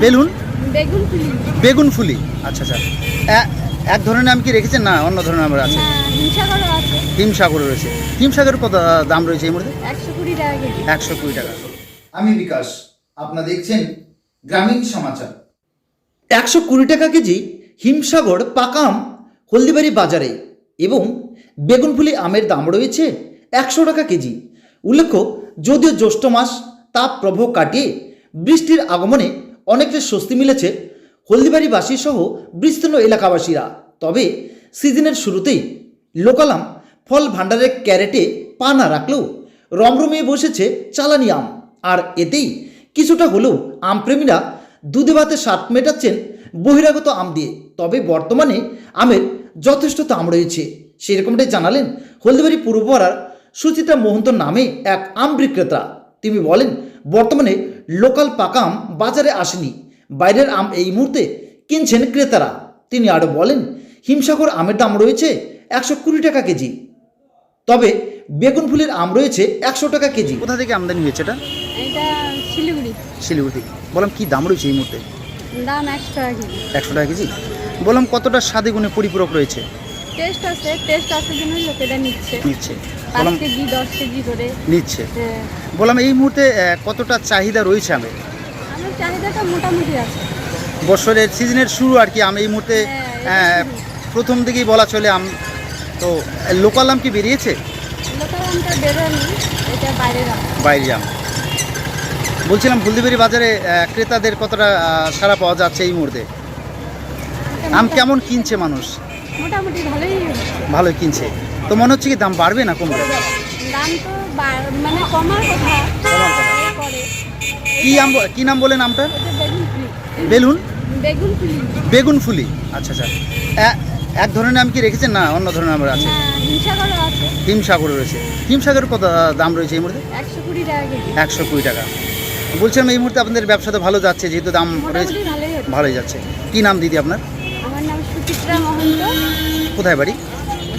Balloon? বেগুন ফুলি। বেগুন ফুলি। আচ্ছা আচ্ছা। এ- এক ধরনের নাম কি রেখেছেন? না অন্য ধরনের নাম আছে। হ্যাঁ হিমসাগরও আছে। হিমসাগর রয়েছে। হিমসাগরের কত আহ, দাম রয়েছে এই মুহূর্তে? একশো কুড়ি টাকা কেজি। একশো কুড়ি টাকা। আমি বিকাশ। আপনারা দেখছেন গ্রামীণ সমাচার। একশো কুড়ি টাকা কেজি হিমসাগর পাকাম হলদিবাড়ি বাজারে এবং বেগুনফুলি আমের দাম রয়েছে একশো টাকা কেজি। উল্লেখ্য যদিও জ্যৈষ্ঠ মাস তাপ প্রবাহ কাটিয়ে বৃষ্টির আগমনে অনেকটা স্বস্তি মিলেছে হলদিবাড়িবাসী সহ বিস্তীর্ণ এলাকাবাসীরা। তবে সিজনের শুরুতেই লোকালাম ফল ভাণ্ডারের ক্যারেটে পা না রাখলেও রমরমিয়ে বসেছে চালানি আম। আর এতেই কিছুটা হলেও আমপ্রেমীরা দুধে ভাতে স্বাদ মেটাচ্ছেন বহিরাগত আম দিয়ে। তবে বর্তমানে আমের যথেষ্ট দাম রয়েছে। সেরকমটাই জানালেন হলদিবাড়ি পূর্বপাড়ার সুচিত্রা মোহন্ত নামে এক আম বিক্রেতা। তিনি বলেন বর্তমানে লোকাল পাকা আম বাজারে আসেনি। বাইরের আম এই মুহূর্তে কিনছেন ক্রেতারা। তিনি আরও বলেন হিমসাগর আমের দাম রয়েছে একশো কুড়ি টাকা কেজি। তবে বেগুন ফুলের আম রয়েছে একশো টাকা কেজি। কোথা থেকে আমদানি হয়েছে এটা? এটা শিলিগুড়ি। শিলিগুড়ি থেকে। বললাম কি দাম রয়েছে এই মুহূর্তে? দাম একশো টাকা কেজি। একশো টাকা কেজি? বললাম কতটা স্বাদে গুণে পরিপূরক রয়েছে? টেস্ট আছে টেস্ট আছে জন্য লোকেরা নিচ্ছে। নিচ্ছে। বললাম কেজি দশ কেজি করে। নিচ্ছে। হ্যাঁ। বললাম এই মুহূর্তে কতটা চাহিদা রয়েছে আমের? আমার চাহিদাটা মোটামুটি আছে। বছরের সিজনের শুরু আর কি আম এই মুহূর্তে হ্যাঁ, প্রথম দিকেই বলা চলে আম। তো লোকাল আম কি বেরিয়েছে? আম। বাইরে আম। বলছিলাম হলদিবাড়ি বাজারে ক্রেতাদের কতটা সাড়া পাওয়া যাচ্ছে এই মুহূর্তে? আম কেমন কিনছে মানুষ? মোটামুটি ভালোই ভালোই কিনছে। তো মনে হচ্ছে কি দাম বাড়বে না কমবে? দাম তো মানে কমার কথা। কি আম কি নাম বলে নামটা? বেলুন? বেগুন ফুলি। আচ্ছা আচ্ছা। এক ধরনের নাম কি রেখেছেন? না অন্য ধরনের নাম আছে। হিমসাগর রয়েছে। হিমসাগরের কত দাম রয়েছে এই মুহূর্তে? একশো কুড়ি টাকা বলছিলাম এই মুহূর্তে আপনাদের ব্যবসা তো ভালো যাচ্ছে যেহেতু দাম রয়েছে। ভালোই যাচ্ছে। কি নাম দিদি আপনার? কোথায় বাড়ি?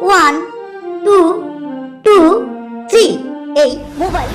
one two two three এই মোবাইল